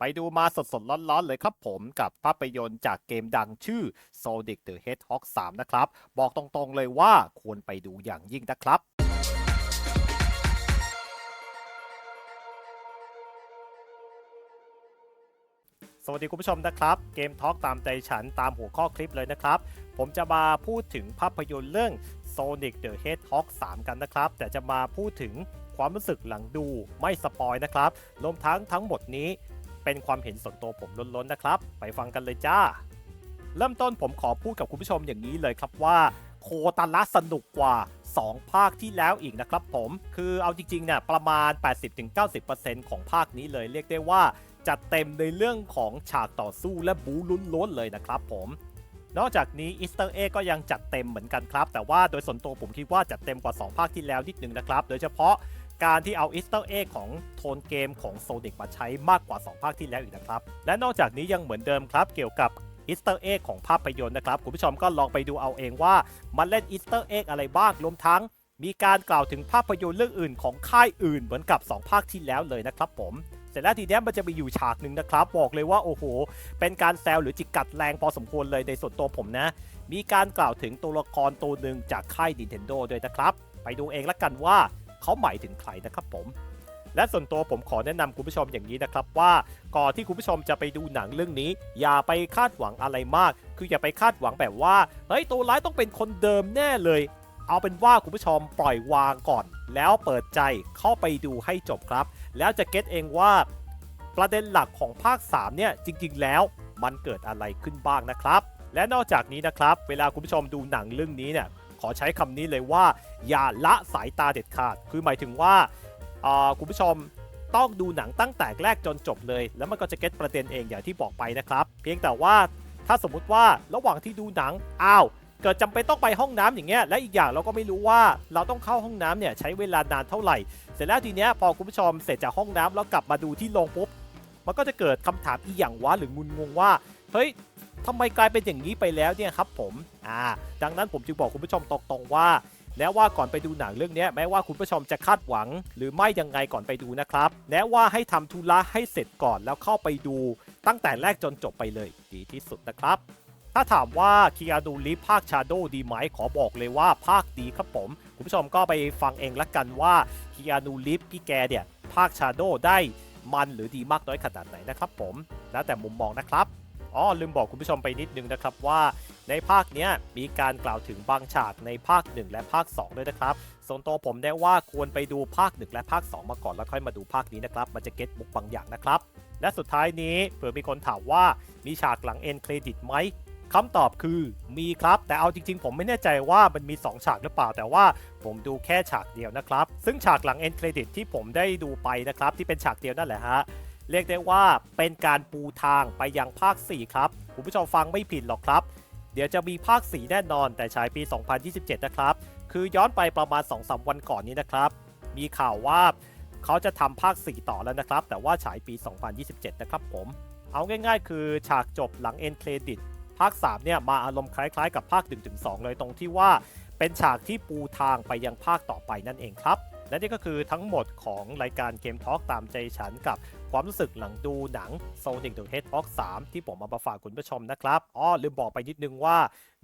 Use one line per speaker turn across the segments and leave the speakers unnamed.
ไปดูมาสดๆร้อนๆเลยครับผมกับภาพยนตร์จากเกมดังชื่อ Sonic the Hedgehog 3 นะครับ บอกตรงๆเลยว่าควรไปดูอย่างยิ่งนะครับสวัสดีคุณผู้ชมนะครับเกมทอล์กตามใจฉันตามหัวข้อคลิปเลยนะครับ ผมจะมาพูดถึงภาพยนตร์เรื่อง Sonic the Hedgehog 3 กันนะครับ แต่จะมาพูดถึงความรู้สึกหลังดูไม่สปอยนะครับรวมทั้งทั้งหมดนี้ เป็นความเห็นส่วนตัวผมล้นๆนะครับ ไปฟังกันเลยจ้า เริ่มต้นผมขอพูดกับคุณผู้ชมอย่างนี้เลยครับว่าโคตาละสนุกกว่า 2 ภาคที่แล้วอีกนะครับผม คือเอาจริงๆเนี่ยประมาณ 80-90%ของภาคนี้เลยเรียกได้ว่าจัดเต็มในเรื่องของฉากต่อสู้และบู๊ล้วนเลยนะครับผมนอกจากนี้อีสเตอร์เอก็ยังจัดเต็มเหมือนกันครับ แต่ว่าโดยส่วนตัวผมคิดว่าจัดเต็มกว่า 2 ภาคที่แล้วนิดนึงนะครับ โดยเฉพาะ การที่เอาอีสเตอร์เอ็กของโทนเกมของโซนิกมาใช้มากกว่า 2 ภาคที่แล้วอีกนะครับ และนอกจากนี้ยังเหมือนเดิมครับ เกี่ยวกับอีสเตอร์เอ็กของภาพยนตร์นะครับ คุณผู้ชมก็ลองไปดูเอาเองว่า มันเล่นอีสเตอร์เอ็กอะไรบ้างรวมทั้ง มีการกล่าวถึงภาพยนตร์เรื่องอื่นของค่ายอื่นเหมือนกับ 2 ภาคที่แล้วเลยนะครับผมเสร็จแล้วทีนี้มันจะมีอยู่ฉากหนึ่งนะครับ บอกเลยว่าโอ้โห เป็นการแซวหรือจิกกัดแรงพอสมควรเลยในส่วนตัวผมนะ มีการกล่าวถึงตัวละครตัวหนึ่งจากค่าย Nintendo ด้วยนะครับ ไปดูเองละกันว่า เขาหมายถึงใครนะครับผม และส่วนตัวผมขอแนะนำคุณผู้ชมอย่างนี้นะครับว่าก่อนที่คุณผู้ชมจะไปดูหนังเรื่องนี้ อย่าไปคาดหวังอะไรมาก คืออย่าไปคาดหวังแบบว่าเฮ้ยตัวร้ายต้องเป็นคนเดิมแน่เลย เอาเป็นว่าคุณผู้ชมปล่อยวางก่อน แล้วเปิดใจเข้าไปดูให้จบครับ แล้วจะเก็ตเองว่า ประเด็นหลักของภาค 3 เนี่ยจริง ๆ แล้วมันเกิดอะไรขึ้นบ้างนะครับ และนอกจากนี้นะครับ เวลาคุณผู้ชมดูหนังเรื่องนี้เนี่ย อใช้คำนี้เลยว่า อย่าละสายตาเด็ดขาด คือหมายถึงว่าคุณผู้ชมต้องดูหนังตั้งแต่แรกจนจบเลย แล้วมันก็จะเก็ตประเด็นเองอย่างที่บอกไปนะครับ เพียงแต่ว่าถ้าสมมุติว่าระหว่างที่ดูหนังอ้าวเกิดจำเป็นต้องไปห้องน้ำอย่างเงี้ยและอีกอย่างเราก็ไม่รู้ว่าเราต้องเข้าห้องน้ำเนี่ยใช้เวลานานเท่าไหร่ เสร็จแล้วทีเนี้ยพอคุณผู้ชมเสร็จจากห้องน้ำแล้วกลับมาดูที่โรงปุ๊บมันก็จะเกิดคำถามอีหยังวะหรืองุนงงว่าเฮ้ย ทำไมกลายเป็นอย่างนี้ไปแล้วเนี่ยครับผมอ่าดังนั้นผมจึงบอกคุณผู้ชมตรงๆว่าแล้วว่าก่อนไปดูหนังเรื่องนี้แม้ว่าคุณผู้ชมจะคาดหวัง หรือไม่ยังไงก่อนไปดูนะครับแนะว่าให้ทำธุระให้เสร็จก่อนแล้วเข้าไปดู ตั้งแต่แรกจนจบไปเลยดีที่สุดนะครับ ถ้าถามว่าคีอาดูลิฟภาคชาโดดีไหมขอบอกเลยว่าภาคดีครับผม คุณผู้ชมก็ไปฟังเองละกันว่าคีอานูลิฟพี่แกเนี่ยภาคชาโดได้มันหรือดีมากน้อยขนาดไหนนะครับผมแล้วแต่มุมมองนะครับ อ๋อลืมบอกคุณผู้ชมไปนิดนึงนะครับว่าในภาคเนี้ยมีการกล่าวถึงบางฉากในภาค 1 และภาค 2 ด้วยนะครับส่วนตัวผมได้ว่าควรไปดูภาค 1 และภาค 2 มาก่อนแล้วค่อยมาดูภาคนี้นะครับ มันจะเก็ตมุกบางอย่างนะครับ และสุดท้ายนี้เผื่อมีคนถามว่ามีฉากหลังเอ็นเครดิตไหมคำตอบคือมีครับ แต่เอาจริงๆ ผมไม่แน่ใจว่ามันมี 2 ฉากหรือเปล่า แต่ว่าผมดูแค่ฉากเดียวนะครับ ซึ่งฉากหลังเอ็นเครดิตที่ผมได้ดูไปนะครับ ที่เป็นฉากเดียวนั่นแหละฮะ เรียกได้ว่าเป็นการปูทางไปยังภาค 4 ครับ คุณผู้ชมฟังไม่ผิดหรอกครับ เดี๋ยวจะมีภาค 4 แน่นอน แต่ฉายปี 2027 นะครับ คือย้อนไปประมาณ 2-3 วันก่อนนี้นะครับ มีข่าวว่าเขาจะทำภาค 4 ต่อแล้วนะครับ แต่ว่าฉายปี 2027 นะครับผม เอาง่ายๆ คือฉากจบหลังเอ็นเครดิตภาค 3 เนี่ยมาอารมณ์คล้ายๆ กับภาค 1-2 เลยตรงที่ว่าเป็นฉากที่ปูทางไปยังภาคต่อไปนั่นเองครับ และนี่ก็คือทั้งหมดของรายการเกมทอล์กตามใจฉันกับความรู้สึกหลังดูหนัง Sonic the Hedgehog 3 ที่ผมเอามาฝากคุณผู้ชมนะครับอ้อลืมบอกไปนิดนึงว่า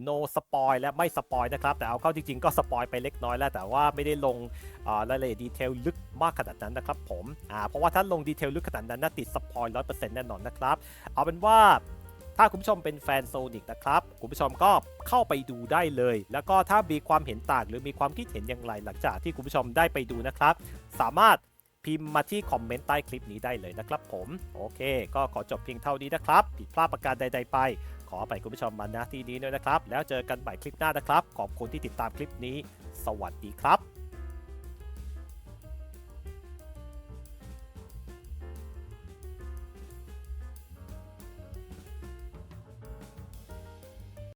no spoil และไม่สปอยนะครับ แต่เอาเข้าจริงๆ ก็สปอยไปเล็กน้อยแล้ว แต่ว่าไม่ได้ลงอ่ารายละเอียดดีเทลลึกมากขนาดนั้นนะครับผมเพราะว่าถ้าลงดีเทลลึกขนาดนั้นน่าติดสปอยร้อยเปอร์เซ็นต์แน่นอนนะครับ เอาเป็นว่า ถ้าคุณผู้ชมเป็นแฟนโซนิกนะครับ คุณผู้ชมก็เข้าไปดูได้เลย แล้วก็ถ้ามีความเห็นต่างหรือมีความคิดเห็นอย่างไรหลังจากที่คุณผู้ชมได้ไปดูนะครับ สามารถพิมพ์มาที่คอมเมนต์ใต้คลิปนี้ได้เลยนะครับผมโอเค ก็ขอจบเพียงเท่านี้นะครับ ผิดพลาดประการใด ๆ ไป ขอไปคุณผู้ชมมาณที่นี้ด้วยนะครับ แล้วเจอกันใหม่คลิปหน้านะครับ ขอบคุณที่ติดตามคลิปนี้ สวัสดีครับ